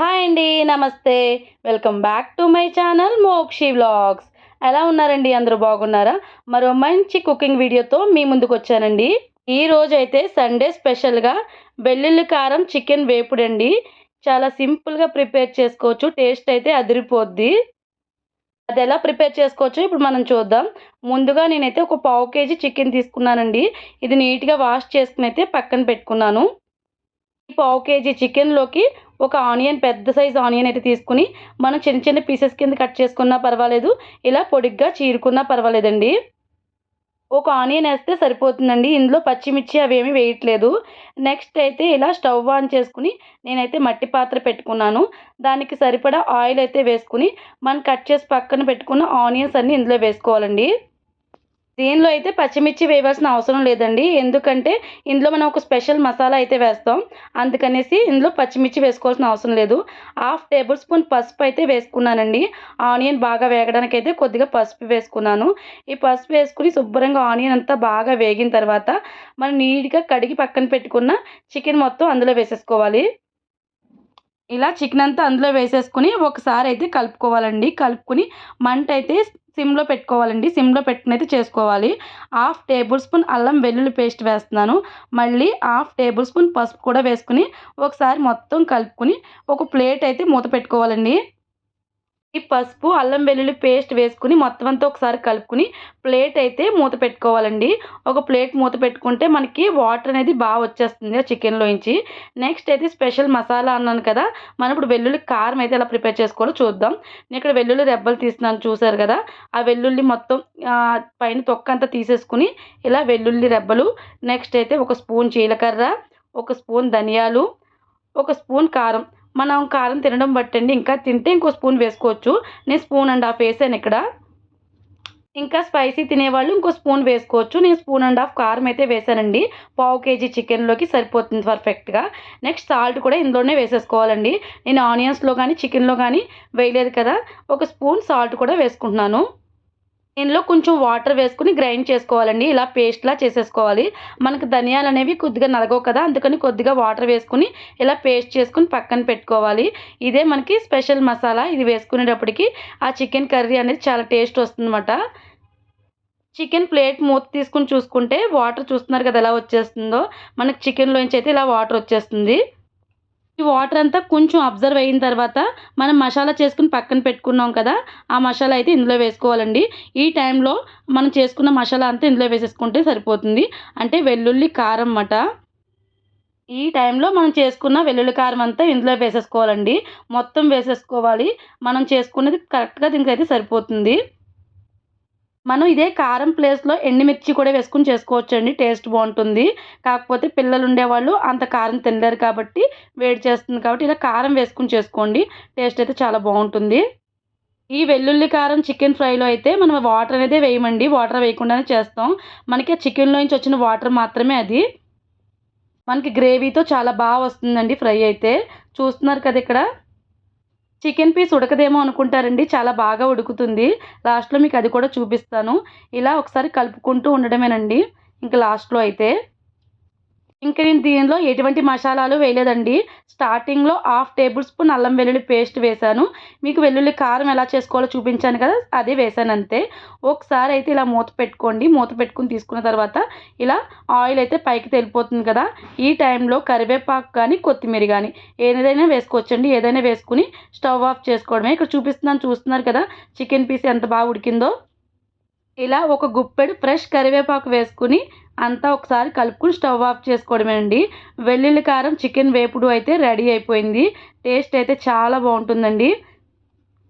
Hi అండి నమస్తే. Welcome back to my channel Mokshi vlogs. ఎలా ఉన్నారండి? అందరూ బాగున్నారా? మరో మంచి కుకింగ్ వీడియోతో మీ ముందుకు వచ్చానండి. ఈ రోజు అయితే సండే స్పెషల్గా వెల్లుల్లి కారం చికెన్ వేపుడండి. చాలా సింపుల్గా ప్రిపేర్ చేసుకోవచ్చు. టేస్ట్ అయితే అదిరిపోద్ది. అది ఎలా ప్రిపేర్ చేసుకోవచ్చో ఇప్పుడు మనం చూద్దాం. ముందుగా నేనైతే ఒక పావు కేజీ చికెన్ తీసుకున్నానండి. ఇది నీట్గా వాష్ చేసుకుని అయితే పక్కన పెట్టుకున్నాను. ఈ పావు కేజీ చికెన్లోకి ఒక ఆనియన్ పెద్ద సైజ్ ఆనియన్ అయితే తీసుకుని మనం చిన్న చిన్న పీసెస్ కింద కట్ చేసుకున్నా పర్వాలేదు. ఇలా పొడిగ్గా చీరుకున్నా పర్వాలేదండి. ఒక ఆనియన్ వేస్తే సరిపోతుందండి. ఇందులో పచ్చిమిర్చి అవి ఏమీ వేయట్లేదు. నెక్స్ట్ అయితే ఇలా స్టవ్ ఆన్ చేసుకుని నేనైతే మట్టి పాత్ర పెట్టుకున్నాను. దానికి సరిపడా ఆయిల్ అయితే వేసుకుని మనం కట్ చేసి పక్కన పెట్టుకున్న ఆనియన్స్ అన్నీ ఇందులో వేసుకోవాలండి. దీనిలో అయితే పచ్చిమిర్చి వేయవలసిన అవసరం లేదండి. ఎందుకంటే ఇందులో మనం ఒక స్పెషల్ మసాలా అయితే వేస్తాం. అందుకనేసి ఇందులో పచ్చిమిర్చి వేసుకోవాల్సిన అవసరం లేదు. హాఫ్ టేబుల్ స్పూన్ పసుపు అయితే వేసుకున్నానండి. ఆనియన్ బాగా వేగడానికి అయితే కొద్దిగా పసుపు వేసుకున్నాను. ఈ పసుపు వేసుకుని శుభ్రంగా ఆనియన్ అంతా బాగా వేగిన తర్వాత మనం నీట్గా కడిగి పక్కన పెట్టుకున్న చికెన్ మొత్తం అందులో వేసేసుకోవాలి. ఇలా చికెన్ అంతా అందులో వేసేసుకుని ఒకసారి అయితే కలుపుకోవాలండి. కలుపుకుని మంట అయితే సిమ్లో పెట్టుకోవాలండి. సిమ్లో పెట్టుకునైతే చేసుకోవాలి. హాఫ్ టేబుల్ స్పూన్ అల్లం వెల్లుల్లి పేస్ట్ వేస్తున్నాను. మళ్ళీ హాఫ్ టేబుల్ స్పూన్ పసుపు కూడా వేసుకుని ఒకసారి మొత్తం కలుపుకుని ఒక ప్లేట్ అయితే మూత పెట్టుకోవాలండి. ఈ పసుపు అల్లం వెల్లుల్లి పేస్ట్ వేసుకుని మొత్తం అంతా ఒకసారి కలుపుకుని ప్లేట్ అయితే మూత పెట్టుకోవాలండి. ఒక ప్లేట్ మూత పెట్టుకుంటే మనకి వాటర్ అనేది బాగా వచ్చేస్తుంది ఆ చికెన్లోంచి నెక్స్ట్ అయితే స్పెషల్ మసాలా అన్నాను కదా మనం ఇప్పుడు వెల్లుల్లి కారం అయితే ఎలా ప్రిపేర్ చేసుకోవాలో చూద్దాం. నేను ఇక్కడ వెల్లుల్లి రెబ్బలు తీస్తున్నాను చూసారు కదా ఆ వెల్లుల్లి మొత్తం పైన తొక్క అంతా తీసేసుకుని ఇలా వెల్లుల్లి రెబ్బలు. నెక్స్ట్ అయితే ఒక స్పూన్ జీలకర్ర ఒక స్పూన్ ధనియాలు ఒక స్పూన్ కారం. మనం కారం తినడం బట్టండి. ఇంకా తింటే ఇంకో స్పూన్ వేసుకోవచ్చు. నేను స్పూన్ అండ్ హాఫ్ వేసాను ఇక్కడ. ఇంకా స్పైసీ తినేవాళ్ళు ఇంకో స్పూన్ వేసుకోవచ్చు. నేను స్పూన్ అండ్ హాఫ్ కారం అయితే వేసానండి. పావు కేజీ చికెన్లోకి సరిపోతుంది పర్ఫెక్ట్గా నెక్స్ట్ సాల్ట్ కూడా ఇందులోనే వేసేసుకోవాలండి. నేను ఆనియన్స్లో కానీ చికెన్లో కానీ వేయలేదు కదా. ఒక స్పూన్ సాల్ట్ కూడా వేసుకుంటున్నాను. దీనిలో కొంచెం వాటర్ వేసుకుని గ్రైండ్ చేసుకోవాలండి. ఇలా పేస్ట్లా చేసేసుకోవాలి. మనకు ధనియాలు అనేవి కొద్దిగా నలగవు కదా అందుకని కొద్దిగా వాటర్ వేసుకుని ఇలా పేస్ట్ చేసుకుని పక్కన పెట్టుకోవాలి. ఇదే మనకి స్పెషల్ మసాలా. ఇది వేసుకునేటప్పటికి ఆ చికెన్ కర్రీ అనేది చాలా టేస్ట్ వస్తుందన్నమాట. చికెన్ ప్లేట్ మూత తీసుకుని చూసుకుంటే వాటర్ చూస్తున్నారు కదా ఎలా వచ్చేస్తుందో. మనకి చికెన్లోంచి అయితే ఇలా వాటర్ వచ్చేస్తుంది. ఈ వాటర్ అంతా కొంచెం అబ్జర్వ్ అయిన తర్వాత మనం మసాలా చేసుకుని పక్కన పెట్టుకున్నాం కదా ఆ మసాలా అయితే ఇందులో వేసుకోవాలండి. ఈ టైంలో మనం చేసుకున్న మసాలా అంతా ఇందులో వేసేసుకుంటే సరిపోతుంది. అంటే వెల్లుల్లి కారం అన్నమాట ఈ టైంలో మనం చేసుకున్న వెల్లుల్లి కారం అంతా ఇందులో వేసేసుకోవాలండి. మొత్తం వేసేసుకోవాలి. మనం చేసుకున్నది కరెక్ట్గా దీనికైతే సరిపోతుంది. మనం ఇదే కారం ప్లేస్లో ఎండుమిర్చి కూడా వేసుకుని చేసుకోవచ్చు అండి టేస్ట్ బాగుంటుంది. కాకపోతే పిల్లలు ఉండేవాళ్ళు అంత కారం తినలేరు కాబట్టి వేడి చేస్తుంది కాబట్టి ఇలా కారం వేసుకుని చేసుకోండి. టేస్ట్ అయితే చాలా బాగుంటుంది. ఈ వెల్లుల్లి కారం చికెన్ ఫ్రైలో అయితే మనం వాటర్ అనేది వేయమండి. వాటర్ వేయకుండానే చేస్తాం. మనకి ఆ చికెన్లోంచి వచ్చిన వాటర్ మాత్రమే అది. మనకి గ్రేవీతో చాలా బాగా వస్తుందండి ఫ్రై అయితే. చూస్తున్నారు కదా ఇక్కడ? చికెన్ పీస్ ఉడకదేమో అనుకుంటారండి. చాలా బాగా ఉడుకుతుంది. లాస్ట్లో మీకు అది కూడా చూపిస్తాను. ఇలా ఒకసారి కలుపుకుంటూ ఉండడమేనండి. ఇంకా లాస్ట్లో అయితే ఇంకా నేను దీనిలో ఎటువంటి మసాలాలు వేయలేదండి. స్టార్టింగ్లో హాఫ్ టేబుల్ స్పూన్ అల్లం వెల్లుల్లి పేస్ట్ వేశాను. మీకు వెల్లుల్లి కారం ఎలా చేసుకోవాలో చూపించాను కదా అదే వేశాను అంతే. ఒకసారి అయితే ఇలా మూత పెట్టుకోండి. మూత పెట్టుకుని తీసుకున్న తర్వాత ఇలా ఆయిల్ అయితే పైకి తెలిపోతుంది కదా ఈ టైంలో కరివేపాకు కానీ కొత్తిమీర కానీ ఏదైనా వేసుకోవచ్చండి. ఏదైనా వేసుకుని స్టవ్ ఆఫ్ చేసుకోవడమే. ఇక్కడ చూపిస్తున్నాను చూస్తున్నారు కదా చికెన్ పీస్ ఎంత బాగా ఉడికిందో. ఇలా ఒక గుప్పెడు ఫ్రెష్ కరివేపాకు వేసుకుని అంతా ఒకసారి కలుపుకుని స్టవ్ ఆఫ్ చేసుకోవడమేనండి వెల్లుల్లి కారం చికెన్ వేపుడు అయితే రెడీ అయిపోయింది. టేస్ట్ అయితే చాలా బాగుంటుందండి.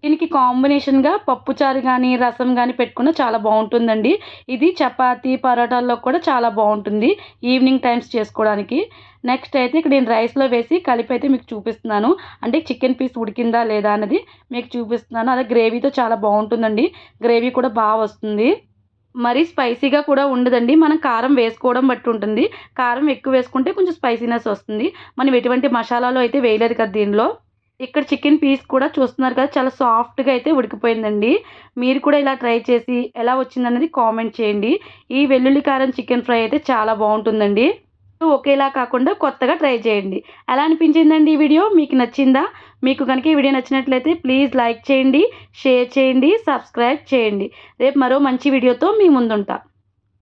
దీనికి కాంబినేషన్గా పప్పుచారు కానీ రసం కానీ పెట్టుకున్న చాలా బాగుంటుందండి. ఇది చపాతీ పరోటాల్లో కూడా చాలా బాగుంటుంది ఈవినింగ్ టైమ్స్ చేసుకోవడానికి. నెక్స్ట్ అయితే ఇక్కడ నేను రైస్లో వేసి కలిపి అయితే మీకు చూపిస్తున్నాను. అంటే చికెన్ పీస్ ఉడికిందా లేదా అనేది మీకు చూపిస్తున్నాను. అదే గ్రేవీతో చాలా బాగుంటుందండి. గ్రేవీ కూడా బాగా వస్తుంది. మరీ స్పైసీగా కూడా ఉండదండి. మనం కారం వేసుకోవడం బట్టి ఉంటుంది. కారం ఎక్కువ వేసుకుంటే కొంచెం స్పైసీనెస్ వస్తుంది. మనం ఎటువంటి మసాలాలు అయితే వేయలేదు కదా దీనిలో. ఇక్కడ చికెన్ పీస్ కూడా చూస్తున్నారు కదా చాలా సాఫ్ట్గా అయితే ఉడికిపోయిందండి. మీరు కూడా ఇలా ట్రై చేసి ఎలా వచ్చిందన్నది కామెంట్ చేయండి. ఈ వెల్లుల్లి కారం చికెన్ ఫ్రై అయితే చాలా బాగుంటుందండి. ఒకేలా కాకుండా కొత్తగా ట్రై చేయండి. ఎలా అనిపించిందండి ఈ వీడియో? మీకు నచ్చిందా? మీకు కనుక ఈ వీడియో నచ్చినట్లయితే ప్లీజ్ లైక్ చేయండి షేర్ చేయండి సబ్స్క్రైబ్ చేయండి. రేపు మరో మంచి వీడియోతో మీ ముందుంటా.